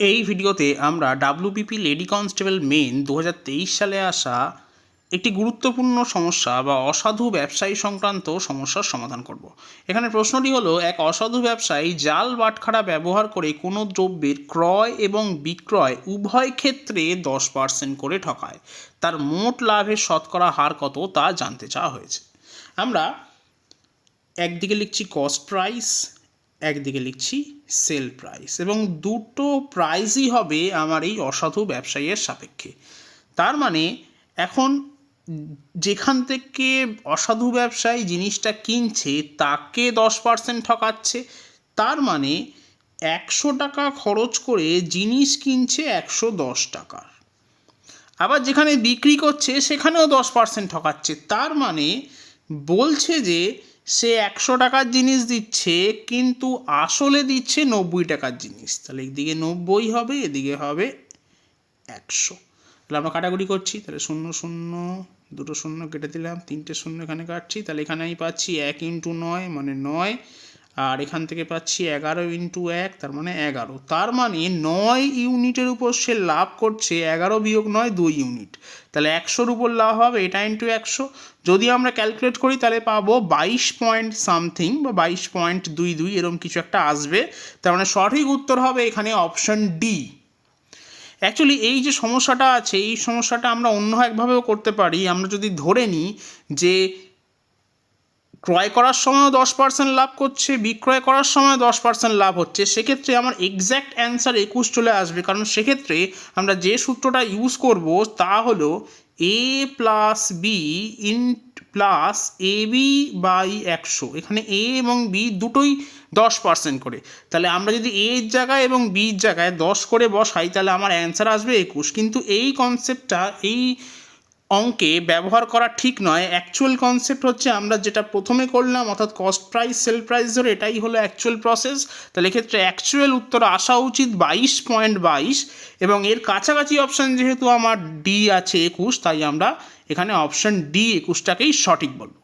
এই ভিডিওতে আমরা ডাব্লিউবিপি লেডি কনস্টেবল মেন দু হাজার তেইশ সালে আসা একটি গুরুত্বপূর্ণ সমস্যা বা অসাধু ব্যবসায়ী সংক্রান্ত সমস্যার সমাধান করব। এখানে প্রশ্নটি হলো, এক অসাধু ব্যবসায়ী জাল বাটখারা ব্যবহার করে কোনো দ্রব্যের ক্রয় এবং বিক্রয় উভয় ক্ষেত্রে দশ পার্সেন্ট করে ঠকায়। তার মোট লাভের শতকরা হার কত তা জানতে চাওয়া হয়েছে। আমরা একদিকে লিখছি কস্ট প্রাইস একদিকে লিখছি সেল প্রাইস এবং দুটো প্রাইসই হবে আমার এই অসাধু ব্যবসায়ীর সাপেক্ষে। তার মানে এখন যেখান থেকে অসাধু ব্যবসায়ী জিনিসটা কিনছে, তাকে দশ পার্সেন্ট ঠকাচ্ছে। তার মানে একশো টাকা খরচ করে জিনিস কিনছে একশো দশ টাকার। আবার যেখানে বিক্রি করছে, সেখানেও দশ পার্সেন্ট ঠকাচ্ছে। তার মানে বলছে যে সে একশো টাকার জিনিস দিচ্ছে, কিন্তু আসলে দিচ্ছে নব্বই টাকার জিনিস। তাহলে এদিকে নব্বই হবে, এদিকে হবে একশো। তাহলে আমরা কাটাকুটি করছি, তাহলে শূন্য শূন্য, দুটো শূন্য কেটে দিলাম, তিনটে শূন্য এখানে কাটছি, তাহলে এখানে আমি পাচ্ছি এক ইন্টু নয় মানে নয়। আর এখান থেকে পাচ্ছি এগারো ইন্টু এক, তার মানে এগারো। তার মানে নয় ইউনিটের উপর সে লাভ করছে এগারো বিয়োগ নয়, দুই ইউনিট। তাহলে একশোর উপর লাভ হবে, এটা ইন্টু একশো। যদি আমরা ক্যালকুলেট করি, তাহলে পাবো বাইশ পয়েন্ট সামথিং বা বাইশ পয়েন্ট দুই দুই, এরকম কিছু একটা আসবে। তার মানে সঠিক উত্তর হবে এখানে অপশন ডি অ্যাকচুয়ালি এই যে সমস্যাটা আছে, এই সমস্যাটা আমরা অন্য একভাবেও করতে পারি। আমরা যদি ধরে নিই যে ক্রয় করার সময়ও দশ পার্সেন্ট লাভ করছে, বিক্রয় করার সময় দশ পার্সেন্ট লাভ হচ্ছে। সেক্ষেত্রে আমার এক্স্যাক্ট অ্যান্সার একুশ চলে আসবে। কারণ সেক্ষেত্রে আমরা যে সূত্রটা ইউজ করব তা হলো A plus B in plus A B by একশো। এখানে এ এবং বি দুটোই দশ পার্সেন্ট করে। তাহলে আমরা যদি এর জায়গায় এবং বির জায়গায় দশ করে বসাই, তাহলে আমার অ্যান্সার আসবে একুশ। কিন্তু এই কনসেপ্টটা এই অঙ্কে ব্যবহার করা ঠিক নয়। অ্যাকচুয়াল কনসেপ্ট হচ্ছে আমরা যেটা প্রথমে করলাম, অর্থাৎ কস্ট প্রাইস সেল প্রাইস ধরে এটাই হলো অ্যাকচুয়াল প্রসেস তাহলে এক্ষেত্রে অ্যাকচুয়াল উত্তর আসা উচিত বাইশ পয়েন্ট বাইশ এবং এর কাছাকাছি অপশান যেহেতু আমার ডি আছে একুশ, তাই আমরা এখানে অপশান ডি একুশটাকেই সঠিক বলব।